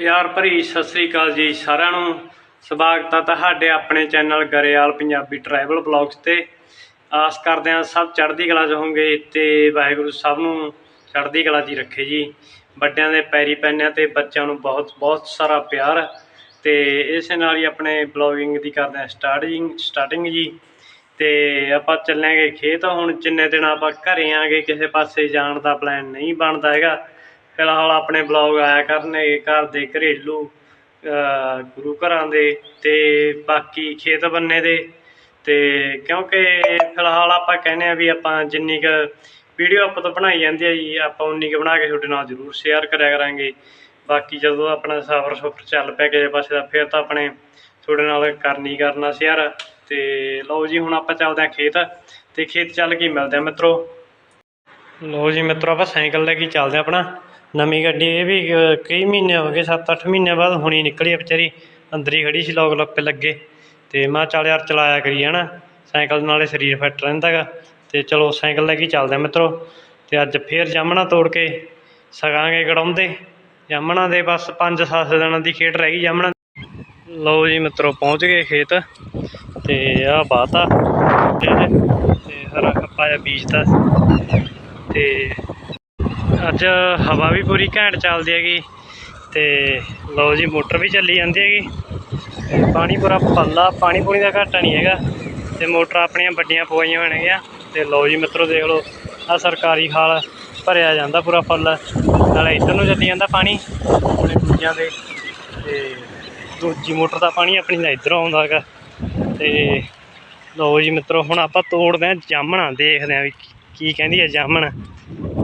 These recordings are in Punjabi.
ਪਿਆਰ ਭਰੀ ਸਤਿ ਸ੍ਰੀ ਅਕਾਲ ਜੀ ਸਾਰਿਆਂ ਨੂੰ। ਸਵਾਗਤ ਹੈ ਤੁਹਾਡੇ ਆਪਣੇ channel Grewal Punjabi travel blogs ਤੇ। ਆਸ ਕਰਦੇ ਹਾਂ ਸਭ ਚੜ੍ਹਦੀ ਕਲਾ 'ਚ ਹੋਵੋਗੇ ਤੇ ਵਾਹਿਗੁਰੂ ਸਭ ਨੂੰ ਚੜ੍ਹਦੀ ਕਲਾ 'ਚ ਹੀ ਰੱਖੇ ਜੀ। ਵੱਡਿਆਂ ਦੇ ਪੈਰੀ ਪੈਨਿਆਂ ਤੇ ਬੱਚਿਆਂ ਨੂੰ ਬਹੁਤ ਬਹੁਤ ਸਾਰਾ ਪਿਆਰ। ਤੇ ਇਸੇ ਨਾਲ ਹੀ ਆਪਣੇ ਬਲੌਗਿੰਗ ਦੀ ਕਰਦੇ ਹਾਂ ਸਟਾਰਟਿੰਗ ਸਟਾਰਟਿੰਗ ਜੀ। ਤੇ ਆਪਾਂ ਚੱਲਾਂਗੇ ਖੇਤ। ਹੁਣ ਜਿੰਨੇ ਦਿਨ ਆਪਾਂ ਘਰੇ ਆਂਗੇ, ਕਿਸੇ ਪਾਸੇ ਜਾਣ ਦਾ ਪਲਾਨ ਨਹੀਂ ਬਣਦਾ ਹੈਗਾ। ਫਿਲਹਾਲ ਆਪਣੇ ਬਲੌਗ ਆਇਆ ਕਰਨਗੇ ਘਰ ਦੇ ਘਰੇਲੂ ਗੁਰੂ ਘਰਾਂ ਦੇ ਤੇ ਬਾਕੀ ਖੇਤ ਬੰਨੇ ਦੇ। ਤੇ ਕਿਉਂਕਿ ਫਿਲਹਾਲ ਆਪਾਂ ਕਹਿੰਦੇ ਆ ਵੀ ਆਪਾਂ ਜਿੰਨੀ ਕੁ ਵੀਡੀਓ ਆਪਾਂ ਤੋਂ ਬਣਾਈ ਜਾਂਦੀ ਹੈ ਜੀ, ਆਪਾਂ ਉਨੀ ਕੁ ਬਣਾ ਕੇ ਤੁਹਾਡੇ ਨਾਲ ਜ਼ਰੂਰ ਸ਼ੇਅਰ ਕਰਿਆ ਕਰਾਂਗੇ। ਬਾਕੀ ਜਦੋਂ ਆਪਣਾ ਸਫ਼ਰ ਸੁਫਰ ਚੱਲ ਪਿਆ ਕਿਸੇ ਪਾਸੇ ਦਾ, ਫਿਰ ਤਾਂ ਆਪਣੇ ਤੁਹਾਡੇ ਨਾਲ ਕਰਨੀ ਕਰਨਾ ਸ਼ੇਅਰ ਤੇ ਲਓ ਜੀ, ਹੁਣ ਆਪਾਂ ਚੱਲਦੇ ਹਾਂ ਖੇਤ। ਤੇ ਖੇਤ ਚੱਲ ਕੇ ਮਿਲਦੇ ਹਾਂ ਮਿੱਤਰੋ। ਲਓ ਜੀ ਮਿੱਤਰੋ, ਆਪਾਂ ਸਾਈਕਲ ਲੈ ਕੇ ਚੱਲਦੇ ਹਾਂ ਆਪਣਾ। ਨਵੀਂ ਗੱਡੀ ਇਹ ਵੀ ਕਈ ਮਹੀਨੇ ਹੋ ਗਏ 7-8 ਮਹੀਨੇ ਬਾਅਦ ਹੁਣੀ ਨਿਕਲੀ ਆ ਵਿਚਾਰੀ, ਅੰਦਰ ਹੀ ਖੜ੍ਹੀ ਸੀ, ਲੋਕ ਲੱਪੇ ਲੱਗੇ। ਅਤੇ ਮੈਂ ਚੱਲ ਯਾਰ ਚਲਾਇਆ ਕਰੀ ਨਾ ਸਾਈਕਲ ਨਾਲੇ ਸਰੀਰ ਫਿੱਟ ਰਹਿੰਦਾ ਗਾ। ਅਤੇ ਚਲੋ ਸਾਈਕਲ ਲੈ ਕੇ ਚੱਲਦੇ ਹਾਂ ਮਿੱਤਰੋ। ਤੇ ਅੱਜ ਫਿਰ ਜਾਮਣਾ ਤੋੜ ਕੇ ਸਗਾਂਗੇ ਗੜਾਉਂਦੇ ਜਾਮਣਾ ਦੇ ਬਸ 5-7 ਦਿਨਾਂ ਦੀ ਖੇਡ ਰਹਿ ਗਈ ਜਾਮਣਾ ਲਓ ਜੀ ਮਿੱਤਰੋ ਪਹੁੰਚ ਗਏ ਖੇਤ। ਤੇ ਆਹ ਬਾਤਾ। ਤੇ ਤੇ ਹਰਾ ਕੱਪਾ ਜਿਹਾ ਬੀਜਤਾ। ਤੇ ਅੱਜ ਹਵਾ ਵੀ ਪੂਰੀ ਘੈਂਟ ਚੱਲਦੀ ਹੈਗੀ ਤੇ ਲਓ ਜੀ ਮੋਟਰ ਵੀ ਚੱਲੀ ਜਾਂਦੀ ਹੈਗੀ। ਪਾਣੀ ਪੂਰਾ ਪੱਲਾ, ਪਾਣੀ ਪੂਣੀ ਦਾ ਘਾਟਾ ਨਹੀਂ ਹੈਗਾ ਤੇ ਮੋਟਰ ਆਪਣੀਆਂ ਵੱਡੀਆਂ ਪਵਾਈਆਂ ਹੋਣਗੀਆਂ ਤੇ ਲਓ ਜੀ ਮਿੱਤਰੋ ਦੇਖ ਲਓ ਆ ਸਰਕਾਰੀ ਹਾਲ ਭਰਿਆ ਜਾਂਦਾ ਪੂਰਾ ਫੁੱਲ ਨਾਲੇ ਇੱਧਰ ਨੂੰ ਚੱਲੀ ਜਾਂਦਾ ਪਾਣੀ ਆਪਣੇ ਦੂਜਿਆਂ ਦੇ ਤੇ ਦੂਜੀ ਮੋਟਰ ਦਾ ਪਾਣੀ ਆਪਣੀ ਦਾ ਇੱਧਰੋਂ ਆਉਂਦਾ ਹੈਗਾ ਤੇ ਲਓ ਜੀ ਮਿੱਤਰੋ ਹੁਣ ਆਪਾਂ ਤੋੜਦੇ ਆਂ ਜਾਮਣਾ ਦੇਖਦੇ ਆਂ ਵੀ ਕੀ ਕਹਿੰਦੀ ਹੈ ਜਾਮਣ।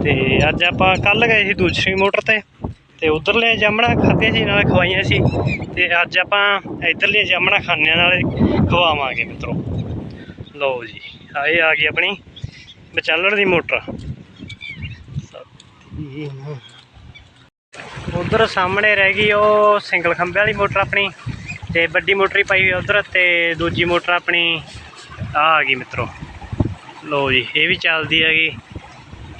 ਤੇ ਅੱਜ ਆਪਾਂ ਕੱਲ ਗਏ ਸੀ ਦੂਸਰੀ ਮੋਟਰ ਤੇ ਤੇ ਉਧਰਲੇ ਜਾਮਣਾ ਖਾਧੀਆਂ ਸੀ, ਨਾਲ ਖਵਾਈਆਂ ਸੀ ਤੇ ਅੱਜ ਆਪਾਂ ਇਧਰਲੇ ਜਾਮਣਾ ਖਾਣੇ ਨਾਲੇ ਖਵਾਵਾਂਗੇ ਮਿੱਤਰੋ। ਲਓ ਜੀ ਆਏ ਆ ਗਈ ਆਪਣੀ ਵਿਚਾਲਣ ਦੀ ਮੋਟਰ। ਉਧਰ ਸਾਹਮਣੇ ਰਹਿ ਗਈ ਉਹ ਸਿੰਗਲ ਖੰਭੇ ਵਾਲੀ ਮੋਟਰ ਆਪਣੀ ਤੇ ਵੱਡੀ ਮੋਟਰ ਹੀ ਪਾਈ ਹੋਈ ਉਧਰ ਤੇ ਦੂਜੀ ਮੋਟਰ ਆਪਣੀ ਆ ਆ ਗਈ ਮਿੱਤਰੋ। ਲਓ ਜੀ, ਇਹ ਵੀ ਚੱਲਦੀ ਹੈਗੀ।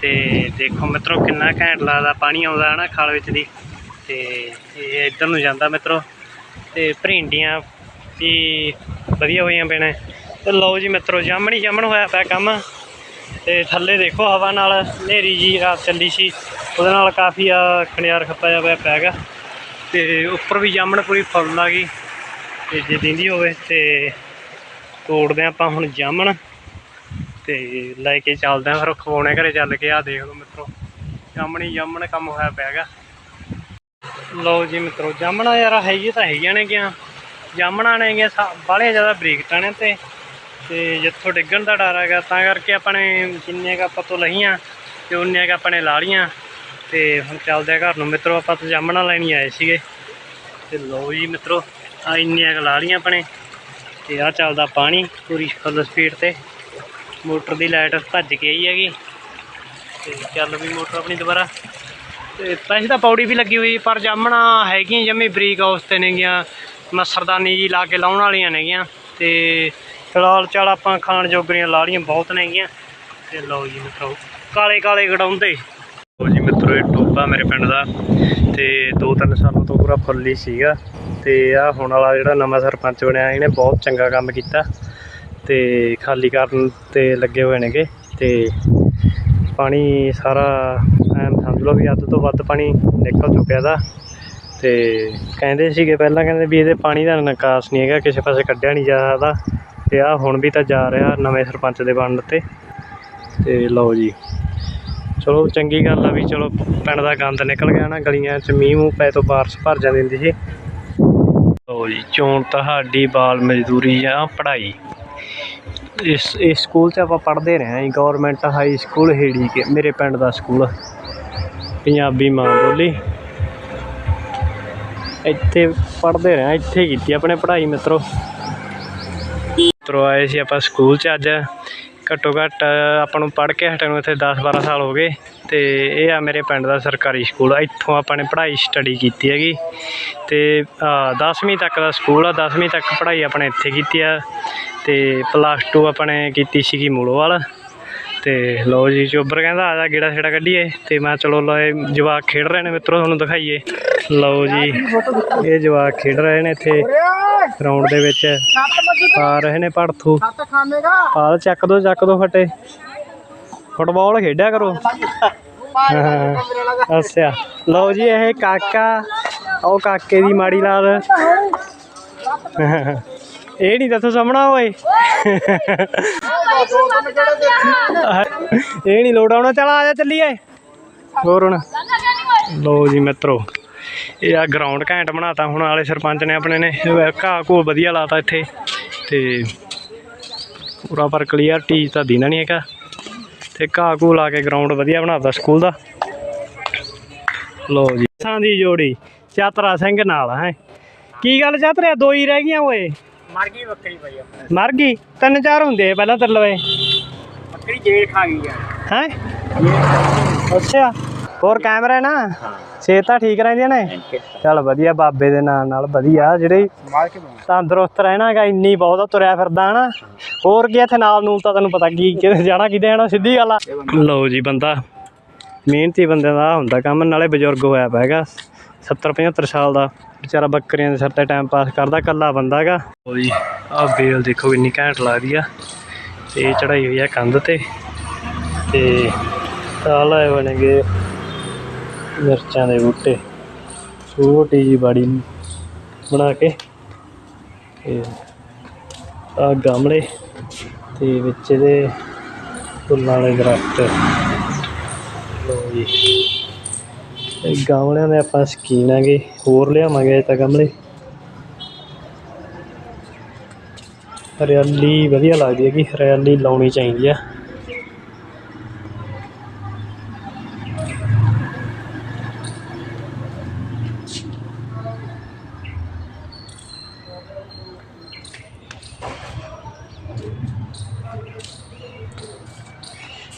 ਤੇ ਦੇਖੋ ਮਿੱਤਰੋ, ਕਿੰਨਾ ਘੈਂਟ ਲੱਗਦਾ, ਪਾਣੀ ਆਉਂਦਾ ਹੈ ਨਾ ਖਾਲ ਵਿੱਚ ਦੀ। ਤੇ ਇਹ ਇੱਧਰ ਨੂੰ ਜਾਂਦਾ ਮਿੱਤਰੋ, ਤੇ ਭਰਿੰਡੀਆਂ ਵੀ ਵਧੀਆ ਹੋਈਆਂ ਪੈਣੇ ਨੇ। ਤੇ ਲਓ ਜੀ ਮਿੱਤਰੋ, ਜਾਮਣੀ ਜਾਮਣ ਹੋਇਆ ਪਿਆ ਕੰਮ। ਤੇ ਥੱਲੇ ਦੇਖੋ ਹਵਾ ਨਾਲ ਹਨੇਰੀ ਜੀ ਰਾਤ ਚੱਲੀ ਸੀ। ਉਹਦੇ ਨਾਲ ਕਾਫੀ ਆ ਖਣਿਆਰ ਖੱਪਾ ਜਾ ਪਿਆ ਪੈਗਾ ਤੇ ਉੱਪਰ ਵੀ ਜਾਮਣ ਪੂਰੀ ਫੁੱਲ ਆ ਗਈ। ਤੇ ਜੇ ਦਿੰਦੀ ਹੋਵੇ ਤੇ ਤੋੜਦੇ ਹਾਂ ਆਪਾਂ ਹੁਣ ਜਾਮਣ। ਤੇ ਲੈ ਕੇ ਚੱਲਦੇ ਆਂ ਫਿਰ ਖਵਾਉਣੇ ਘਰੇ ਚੱਲ ਕੇ ਆ ਦੇਖ ਲਓ ਮਿੱਤਰੋ, ਜਾਮਣੀ ਜਾਮਣ ਕੰਮ ਹੋਇਆ ਪਿਆ ਹੈਗਾ। ਲਓ ਜੀ ਮਿੱਤਰੋ, ਜਾਮਣਾ ਯਾਰ ਹੈਗੀ ਤਾਂ ਹੈਗੀਆਂ ਨੇ ਗਿਆ। ਜਾਮਣਾ ਨੇ ਗਿਆ ਬਾਹਲੀਆਂ ਜ਼ਿਆਦਾ ਬਰੀਕ ਟਾਣੇ ਤੇ ਤੇ ਜਿੱਥੋਂ ਡਿੱਗਣ ਦਾ ਡਰ ਹੈਗਾ, ਤਾਂ ਕਰਕੇ ਆਪਣੇ ਜਿੰਨੀਆਂ ਕੁ ਆਪਾਂ ਤੋਂ ਲਈਆਂ ਤੇ ਉਨੀਆਂ ਕੁ ਆਪਾਂ ਨੇ ਲਾ ਲਈਆਂ। ਤੇ ਹੁਣ ਚੱਲਦੇ ਆ ਘਰ ਨੂੰ, ਮਿੱਤਰੋ ਆਪਾਂ ਤਾਂ ਜਾਮਣਾ ਲੈਣੀ ਆਏ ਸੀਗੇ। ਤੇ ਲਓ ਜੀ ਮਿੱਤਰੋ ਆ ਇੰਨੀਆਂ ਕੁ ਲਾ ਲਈਆਂ ਆਪਣੇ। ਤੇ ਆ ਚੱਲਦਾ ਪਾਣੀ ਪੂਰੀ ਫੁੱਲ ਸਪੀਡ ਤੇ। ਮੋਟਰ ਦੀ ਲਾਈਟ ਭੱਜ ਕੇ ਆਈ ਹੈਗੀ। ਤੇ ਚੱਲ ਵੀ ਮੋਟਰ ਆਪਣੀ ਦੁਬਾਰਾ। ਤੇ ਪੈਸੇ ਤਾਂ ਪੌੜੀ ਵੀ ਲੱਗੀ ਹੋਈ, ਪਰ ਜਾਮਣਾ ਹੈਗੀਆਂ ਜਮੀ ਬਰੀਕ ਹਾਊਸ ਤੇ ਨੇਗੀਆਂ ਮੱਛਰਦਾਨੀ ਜੀ ਲਾ ਕੇ ਲਾਉਣ ਵਾਲੀਆਂ ਨੇਗੀਆਂ ਤੇ ਫਿਲਹਾਲ ਚੱਲ ਆਪਾਂ ਖਾਣ ਜੋਗਰੀਆਂ ਲਾ ਲਈਆਂ, ਬਹੁਤ ਨੇਗੀਆਂ ਤੇ ਲਓ ਜੀ ਮਿੱਤਰੋ, ਕਾਲੇ ਕਾਲੇ ਗੜਾਉਂਦੇ ਲਓ ਜੀ ਮਿੱਤਰੋ, ਇਹ ਟੋਬਾ ਮੇਰੇ ਪਿੰਡ ਦਾ। ਤੇ 2-3 ਸਾਲਾਂ ਤੋਂ ਪੂਰਾ ਫੁੱਲ ਸੀਗਾ। ਤੇ ਆ ਹੁਣ ਵਾਲਾ ਜਿਹੜਾ ਨਵਾਂ ਸਰਪੰਚ ਬਣਿਆ, ਇਹਨੇ ਬਹੁਤ ਚੰਗਾ ਕੰਮ ਕੀਤਾ। ਤੇ ਖਾਲੀ ਕਰਨ ਤੇ ਲੱਗੇ ਹੋਏ ਨੇਗੇ ਤੇ ਪਾਣੀ ਸਾਰਾ ਐਨ ਸਮਝ ਲਓ ਵੀ ਅੱਧ ਤੋਂ ਵੱਧ ਪਾਣੀ ਨਿਕਲ ਚੁੱਕਿਆ ਦਾ ਤੇ ਕਹਿੰਦੇ ਸੀਗੇ ਪਹਿਲਾਂ ਕਹਿੰਦੇ ਵੀ ਇਹਦੇ ਪਾਣੀ ਦਾ ਨਿਕਾਸ ਨਹੀਂ ਹੈਗਾ, ਕਿਸੇ ਪਾਸੇ ਕੱਢਿਆ ਨਹੀਂ ਜਾ ਸਕਦਾ ਤੇ ਆ ਹੁਣ ਵੀ ਤਾਂ ਜਾ ਰਿਹਾ ਨਵੇਂ ਸਰਪੰਚ ਦੇ ਬਣਨ ਤੇ ਤੇ ਲਓ ਜੀ। ਚਲੋ ਚੰਗੀ ਗੱਲ ਆ ਵੀ ਚਲੋ ਪਿੰਡ ਦਾ ਗੰਦ ਨਿਕਲ ਗਿਆ ਨਾ, ਗਲੀਆਂ 'ਚ ਮੀਂਹ ਮੂੰਹ ਪੈ ਤੋਂ ਬਾਰਿਸ਼ ਭਰ ਜਾਂਦੀ ਹੁੰਦੀ ਸੀ। ਲਓ ਜੀ, ਚੋਣ ਤੁਹਾਡੀ ਬਾਲ ਮਜ਼ਦੂਰੀ ਜਾਂ ਪੜ੍ਹਾਈ ਇਸ ਇਸ ਸਕੂਲ 'ਚ ਆਪਾਂ ਪੜ੍ਹਦੇ ਰਹੇ ਹਾਂ ਜੀ ਗਵਰਨਮੈਂਟ ਹਾਈ ਸਕੂਲ ਹੇੜੀ ਕੇ, ਮੇਰੇ ਪਿੰਡ ਦਾ ਸਕੂਲ ਪੰਜਾਬੀ ਮਾਂ ਬੋਲੀ। ਇੱਥੇ ਪੜ੍ਹਦੇ ਰਹੇ ਹਾਂ, ਇੱਥੇ ਕੀਤੀ ਆਪਣੇ ਪੜ੍ਹਾਈ ਮਿੱਤਰੋ। ਮਿੱਤਰੋ, ਆਏ ਸੀ ਆਪਾਂ ਸਕੂਲ 'ਚ ਅੱਜ। ਘੱਟੋ ਘੱਟ ਆਪਾਂ ਨੂੰ ਪੜ੍ਹ ਕੇ ਹਟਣ ਨੂੰ ਇੱਥੇ 10 12 ਸਾਲ ਹੋ ਗਏ। ਤੇ ਇਹ ਆ ਮੇਰੇ ਪਿੰਡ ਦਾ ਸਰਕਾਰੀ ਸਕੂਲ ਇੱਥੋਂ ਆਪਾਂ ਨੇ ਪੜ੍ਹਾਈ ਸਟੱਡੀ ਕੀਤੀ ਹੈਗੀ। ਤੇ 10ਵੀਂ ਤੱਕ ਦਾ ਸਕੂਲ ਆ 10ਵੀਂ ਤੱਕ ਪੜ੍ਹਾਈ ਆਪਣੇ ਇੱਥੇ ਕੀਤੀ ਆ। ਤੇ ਪਲੱਸ 2 ਆਪਣੇ ਕੀਤੀ ਸੀਗੀ ਮੂਲੋਵਾਲ ਤੇ ਲਓ ਜੀ ਚੋਬਰ ਕਹਿੰਦਾ ਆ ਜਾ ਗੇੜਾ ਛੇੜਾ ਕੱਢੀਏ। ਤੇ ਮੈਂ ਚਲੋ ਲਏ ਜਵਾਕ ਖੇਡ ਰਹੇ ਨੇ ਮਿੱਤਰੋ ਤੁਹਾਨੂੰ ਦਿਖਾਈਏ। ਲਓ ਜੀ ਇਹ ਜਵਾਕ ਖੇਡ ਰਹੇ ਨੇ ਇੱਥੇ ਗਰਾਊਂਡ ਦੇ ਵਿੱਚ। ਪਾ ਰਹੇ ਨੇ ਪੜਥੂ ਪਾਲ ਚੱਕ ਦੋ ਚੱਕ ਦੋ ਫਟੇ। ਫੁੱਟਬਾਲ ਖੇਡਿਆ ਕਰੋ। ਅੱਛਾ। ਲਓ ਜੀ ਇਹ ਕਾਕਾ ਉਹ ਕਾਕੇ ਦੀ ਮਾੜੀ ਲਾਲ। ਇਹ ਨਹੀਂ ਦੱਸੋ ਸਾਹਮਣਾ, ਓਏ। ਇਹ ਨਹੀਂ ਲੋੜ ਆਉਣਾ, ਚਲ ਆ ਜਾ, ਚੱਲੀਏ। ਹੋਰ ਹੁਣ? ਲਓ ਜੀ ਮਿੱਤਰੋ, ਇਹ ਆ ਗਰਾਊਂਡ ਘੈਂਟ ਬਣਾਤਾ ਹੁਣ, ਵਾਲੇ ਸਰਪੰਚ ਨੇ ਆਪਣੇ ਨੇ। ਘਾਹ ਘੂਹ ਵਧੀਆ ਲਾਤਾ ਇੱਥੇ। ਤੇ ਪੂਰਾ ਪਰ ਕਲੀਅਰਟੀ ਤਾਂ ਦੀਨਾ ਨਹੀਂ ਹੈਗਾ। ਤੇ ਘਾਹ ਘੂਹ ਲਾ ਕੇ ਗਰਾਊਂਡ ਵਧੀਆ ਬਣਾਤਾ ਸਕੂਲ ਦਾ। ਲੋ ਜੀ ਸਾਂ ਦੀ ਜੋੜੀ, ਚਾਤਰਾ ਸਿੰਘ ਨਾਲ, ਹੈ। ਕੀ ਗੱਲ ਚਾਤਰਿਆ? ਦੋ ਹੀ ਰਹਿ ਗਈਆਂ, ਓਏ। ਮਰ ਗਈ ਬੱਕਰੀ ਪਈ ਆਪਣੇ। ਮਰ ਗਈ? ਤਿੰਨ ਚਾਰ ਹੁੰਦੇ ਆ ਪਹਿਲਾਂ ਤੇਰੇ ਲਵੇ। ਬੱਕਰੀ ਜੇਠ ਖਾ ਗਈ ਯਾਰ ਹੈ? ਅੱਛਾ। ਹੋਰ ਕੈਮਰਾ ਨਾ? ਸਿਹਤ ਤਾਂ ਠੀਕ ਰਹਿੰਦੀਆਂ ਨੇ? ਚੱਲ ਵਧੀਆ ਬਾਬੇ ਦੇ ਨਾਲ ਨਾਲ ਵਧੀਆ ਜਿਹੜੇ ਮਾਰ ਕੇ ਬਣਾ ਤੰਦਰੁਸਤ ਰਹਿਣਾ ਹੈਗਾ ਇੰਨੀ ਬਹੁਤ ਤੁਰਿਆ ਫਿਰਦਾ ਹਨਾ? ਹੋਰ ਕੀ ਇੱਥੇ ਨਾਲ ਨੂੰ ਤਾਂ ਤੈਨੂੰ ਪਤਾ ਕੀ ਕਿਤੇ ਜਾਣਾ ਕਿਤੇ ਜਾਣਾ ਸਿੱਧੀ ਗੱਲ ਆ। ਲਓ ਜੀ ਬੰਦਾ। ਮਿਹਨਤੀ ਬੰਦੇ ਦਾ ਆਹ ਹੁੰਦਾ ਕੰਮ ਨਾਲੇ ਬਜ਼ੁਰਗ ਹੋਇਆ ਪਿਆ ਹੈਗਾ 70 75 ਸਾਲ ਦਾ। ਵਿਚਾਰਾ ਬੱਕਰੀਆਂ ਦੇ ਸਿਰ ਤੇ ਟਾਈਮ ਪਾਸ ਕਰਦਾ ਕੱਲਾ ਬੰਦਾ ਹੈਗਾ। ਲਓ ਜੀ ਆਹ ਬੇਲ ਦੇਖੋ ਕਿੰਨੀ ਘੈਂਟ ਲੱਗਦੀ ਆ। ਤੇ ਚੜਾਈ ਹੋਈ ਆ ਕੰਧ ਤੇ। ਤੇ ਆਹ ਲਾਏ ਬਣੇਗੇ ਮਿਰਚਾਂ ਦੇ ਬੂਟੇ। ਛੋਟੀ ਜੀ ਬਾੜੀ ਬਣਾ ਕੇ। ਤੇ ਆ ਗਮਲੇ ਤੇ ਵਿੱਚ ਇਹਦੇ ਫੁੱਲਾਂ ਵਾਲੇ ਦਰਖਤ। ਲੋ ਜੀ। ਇਹ ਗਮਲਿਆਂ ਦੇ ਆਪਾਂ ਸਕੀਨ ਆਗੇ ਹੋਰ ਲਿਆਵਾਂਗੇ ਅਜੇ ਤਾਂ ਗਮਲੇ ਹਰਿਆਲੀ ਵਧੀਆ ਲੱਗਦੀ ਹੈ ਕਿ ਹਰਿਆਲੀ ਲਾਉਣੀ ਚਾਹੀਦੀ ਆ।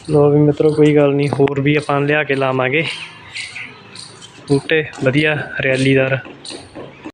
ਲੋ ਵੀ ਮਿੱਤਰੋ, ਕੋਈ ਗੱਲ ਨਹੀਂ, ਹੋਰ ਵੀ ਆਪਾਂ ਲਿਆ ਕੇ ਲਾਵਾਂਗੇ। ਬੂਟੇ ਵਧੀਆ ਹਰਿਆਲੀਦਾਰ